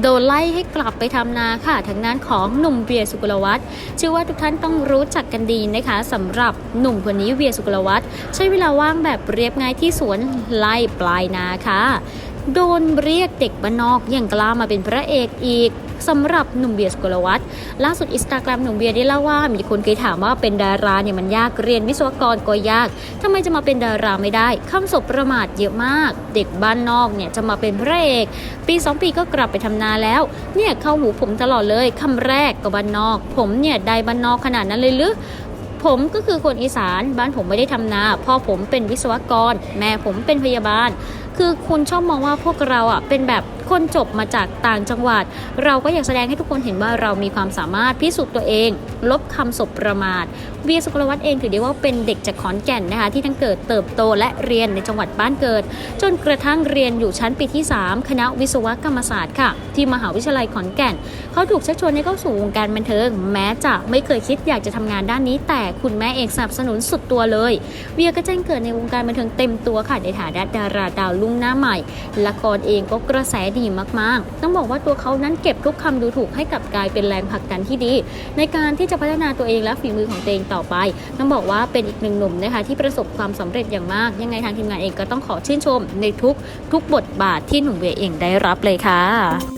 โดนไล่ให้กลับไปทำนาค่ะทางด้านของหนุ่มเวียสุกลวัฒน์เชื่อว่าทุกท่านต้องรู้จักกันดีนะคะสำหรับหนุ่มคนนี้เวียสุกลวัฒน์ใช้เวลาว่างแบบเรียบง่ายที่สวนไล่ปลายนาค่ะ โดนเรียกเด็กบ้านนอกอย่างกล้ามาเป็นพระเอกอีกสำหรับหนุ่มเบียร์สกลวัฒน์ล่าสุดอินสตาแกรมหนุ่มเบียร์ได้เล่าว่า มีคนเคยถามว่าเป็นดาราเนี่ยมันยากเรียนวิศวกรก็ยากทำไมจะมาเป็นดาราไม่ได้คำศพประมาทเยอะมาก เด็กบ้านนอกเนี่ยจะมาเป็นพระเอก ปี2ปีก็กลับไปทำนาแล้ว เนี่ยเข้าหูผมตลอดเลยคำแรกก็บ้านนอก ผมเนี่ยได้บ้านนอกขนาดนั้นเลยหรือผมก็คือคนอีสานบ้านผมไม่ได้ทำนาพ่อผมเป็นวิศวกร แม่ผมเป็นพยาบาล คือคุณชอบมองว่าพวกเราอะเป็นแบบ คนจบมาจากต่างจังหวัด เราก็อยากแสดงให้ทุกคนเห็นว่าเรามีความสามารถพิสูจน์ตัวเอง ลบคำศพประมาท เวียสุกลวัฒน์เองถือได้ว่าเป็นเด็กจากขอนแก่นนะคะที่ทั้งเกิดเติบโตและเรียนในจังหวัดบ้านเกิด จนกระทั่งเรียนอยู่ชั้นปีที่ 3 คณะวิศวกรรมศาสตร์ค่ะ ที่มหาวิทยาลัยขอนแก่น เขาถูกชักชวนให้เข้าสู่วงการบันเทิง แม้จะไม่เคยคิดอยากจะทำงานด้านนี้ แต่คุณแม่เองสนับสนุนสุดตัวเลย เวียก็แจ้งเกิดในวงการบันเทิงเต็มตัวค่ะในฐานะดาราดาวรุ่งหน้าใหม่ ละครเองก็กระแสดีมากๆ ต้องบอกว่าตัวเขานั้นเก็บทุกคำดูถูกให้กับกลายเป็นแรงผลักดันที่ดี ในการที่จะพัฒนาตัวเองและฝีมือของตัวเองต่อไป ต้องบอกว่าเป็นอีกหนึ่งหนุ่มนะคะที่ประสบความสำเร็จอย่างมาก ยังไงทางทีมงานเองก็ต้องขอชื่นชมในทุกทุกบทบาทที่หนุ่มเวียเองได้รับเลยค่ะ